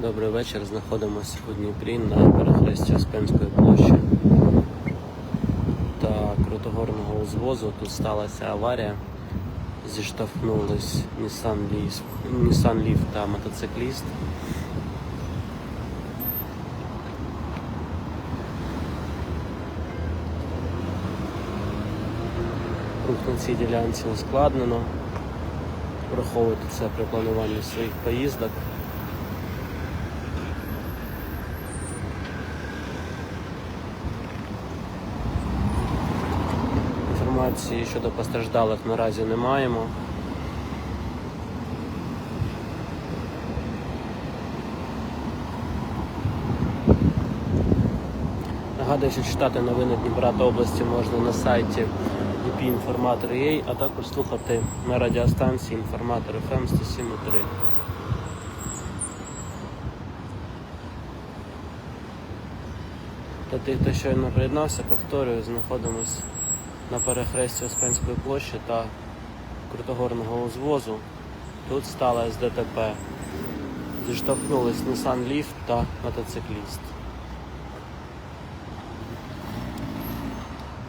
Добрий вечір. Знаходимося у Дніпрі на перехресті Успенської площі та Крутогорного узвозу. Тут сталася аварія. Зіштовхнулись Nissan Leaf, Nissan Leaf та мотоцикліст. Рух на цій ділянці ускладнено. Враховуйте це при плануванні своїх поїздок. Інформації щодо постраждалих наразі не маємо. Нагадую, що читати новини Дніпра та області можна на сайті dpinformator.ua, а також слухати на радіостанції інформатор FM 107.3. Для тих, хто щойно приєднався, повторюю, знаходимось на перехресті Успенської площі та Крутогорного узвозу. Тут сталося ДТП. Зіштовхнулись Nissan Leaf та мотоцикліст.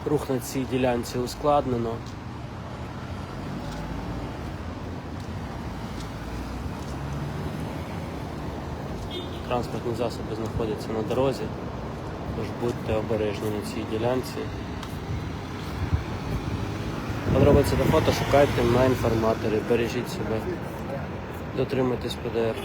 Рух на цій ділянці ускладнено. Транспортні засоби знаходяться на дорозі, тож будьте обережні на цій ділянці. Подробиці до фото шукайте на інформаторі, бережіть себе, дотримуйтесь ПДР.